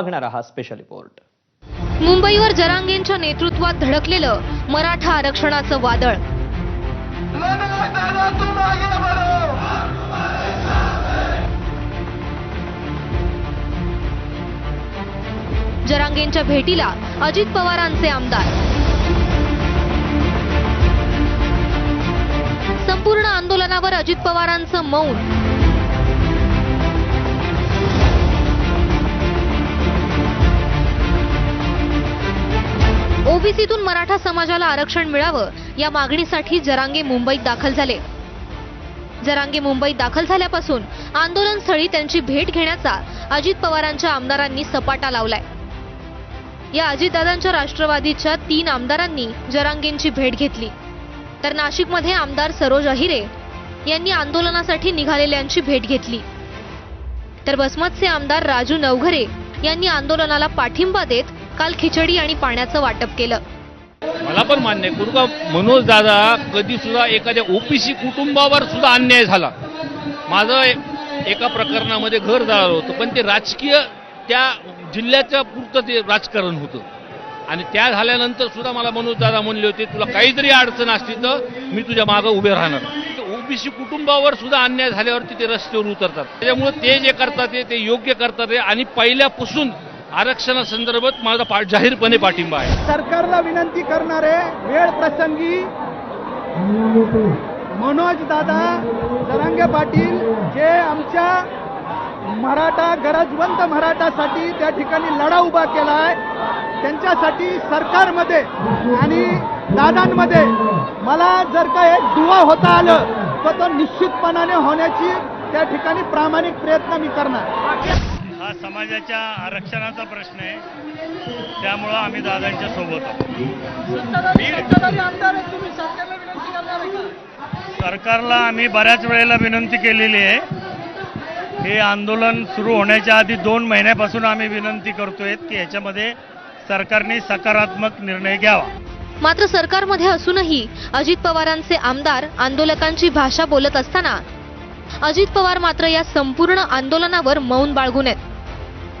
बघणारा हा special report मुंबईवर जरांगेंच्या नेतृत्वात धडकलेलं मराठा आरक्षणाचं वादळ. जरांगेंच्या भेटीला अजित पवारांचे आमदार. संपूर्ण आंदोलनावर अजित पवारांचं मौन. ओबीसीतून मराठा समाजाला आरक्षण मिळावं या मागणीसाठी जरांगे मुंबईत दाखल झाले. जरांगे मुंबईत दाखल झाल्यापासून आंदोलनस्थळी त्यांची भेट घेण्याचा अजित पवारांच्या आमदारांनी सपाटा लावलाय. या अजितदादांच्या राष्ट्रवादीच्या तीन आमदारांनी जरांगेंची भेट घेतली. तर नाशिकमध्ये आमदार सरोज अहिरे यांनी आंदोलनासाठी निघालेल्यांची भेट घेतली. तर बसमतचे आमदार राजू नवघरे यांनी आंदोलनाला पाठिंबा देत काल खिचडी आणि पाण्याचं वाटप केलं. मला पण मान्य आहे. करू मनोज दादा कधी सुद्धा एखाद्या ओपीसी कुटुंबावर सुद्धा अन्याय झाला. माझं एका प्रकरणामध्ये घर जाळलं होतं पण ते राजकीय त्या जिल्ह्याच्या पुरतं ते राजकारण होतं. आणि त्या झाल्यानंतर सुद्धा मला मनोज दादा म्हणले होते तुला काहीतरी अडचण असली तर मी तुझ्या मागं उभे राहणार. ओबीसी कुटुंबावर सुद्धा अन्याय झाल्यावरती ते रस्त्यावर उतरतात. त्याच्यामुळे ते जे करतात ते- ते योग्य करतात आहे आणि पहिल्यापासून आरक्षणासंदर्भात माझा पा जाहीरपणे पाठिंबा आहे. सरकारला विनंती करणारे वेळ प्रसंगी मनोज दादा जरांगे पाटील जे आमच्या मराठा गरजवंत मराठासाठी त्या ठिकाणी लढा उभा केला आहे त्यांच्यासाठी सरकारमध्ये आणि दादांमध्ये मला जर का एक दुवा होता आलं तर तो निश्चितपणाने होण्याची त्या ठिकाणी प्रामाणिक प्रयत्न मी करणार. हा समाजाच्या आरक्षणाचा प्रश्न आहे. त्यामुळं आम्ही दादांच्या सोबत आहोत. सरकारला आम्ही बऱ्याच वेळेला विनंती केलेली आहे. हे आंदोलन सुरू होण्याच्या आधी दोन महिन्यापासून आम्ही विनंती करतोय की याच्यामध्ये सरकारने सकारात्मक निर्णय घ्यावा. मात्र सरकारमध्ये असूनही अजित पवारांचे आमदार आंदोलकांची भाषा बोलत असताना अजित पवार मात्र या संपूर्ण आंदोलनावर मौन बाळगून आहेत.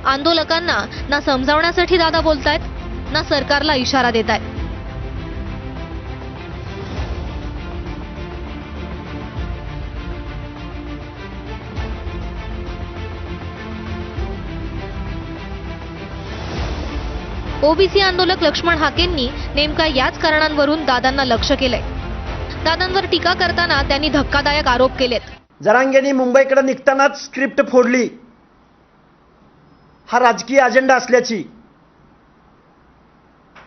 आंदोलकांना ना समजावण्यासाठी दादा बोलतायत ना सरकारला इशारा देत आहेत ओबीसी आंदोलक लक्ष्मण हाकेंनी नेमका याच कारणांवरून दादांना लक्ष केलंय. दादांवर टीका करताना त्यांनी धक्कादायक आरोप केलेत. जरांगेनी मुंबईकडे निघतानाच स्क्रिप्ट फोडली. हा राजकीय अजेंडा असल्याची.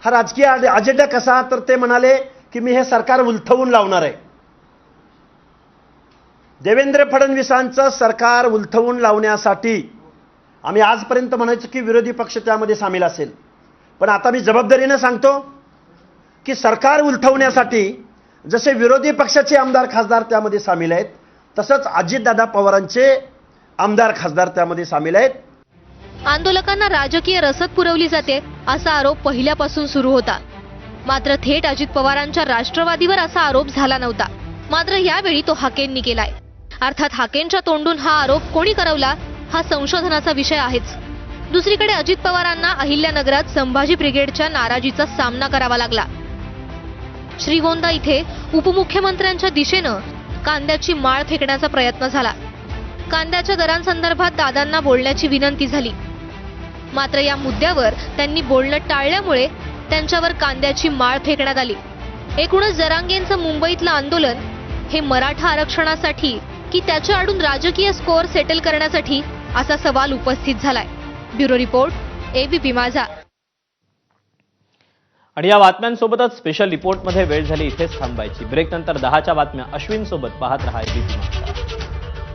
हा राजकीय अजेंडा कसा? तर ते म्हणाले की मी हे सरकार उलथवून लावणार आहे. देवेंद्र फडणवीसांचं सरकार उलथवून लावण्यासाठी आम्ही आजपर्यंत म्हणायचो की विरोधी पक्ष त्यामध्ये सामील असेल. पण आता मी जबाबदारीनं सांगतो की सरकार उलथवण्यासाठी जसे विरोधी पक्षाचे आमदार खासदार त्यामध्ये सामील आहेत तसंच अजितदादा पवारांचे आमदार खासदार त्यामध्ये सामील आहेत. आंदोलकांना राजकीय रसद पुरवली जाते असा आरोप पहिल्यापासून सुरू होता. मात्र थेट अजित पवारांच्या राष्ट्रवादीवर असा आरोप झाला नव्हता. मात्र यावेळी तो हाकेंनी केलाय. अर्थात हाकेंच्या तोंडून हा आरोप कोणी करवला हा संशोधनाचा विषय आहेच. दुसरीकडे अजित पवारांना अहिल्यानगरात संभाजी ब्रिगेडच्या नाराजीचा सामना करावा लागला. श्रीगोंदा इथे उपमुख्यमंत्र्यांच्या दिशेनं कांद्याची माळ फेकण्याचा प्रयत्न झाला. कांद्याच्या दरांसंदर्भात दादांना बोलण्याची विनंती झाली. मात्र या मुद्द्यावर त्यांनी बोलणं टाळल्यामुळे त्यांच्यावर कांद्याची माळ फेकण्यात आली. एकूणच जरांगेंचं मुंबईतलं आंदोलन हे मराठा आरक्षणासाठी की त्याच्या आडून राजकीय स्कोअर सेटल करण्यासाठी असा सवाल उपस्थित झालाय. ब्युरो रिपोर्ट एबीपी माझा. आणि या बातम्यांसोबतच स्पेशल रिपोर्टमध्ये वेळ झाली इथेच थांबायची. ब्रेक नंतर दहाच्या बातम्या अश्विन सोबत पाहत राहायची ABC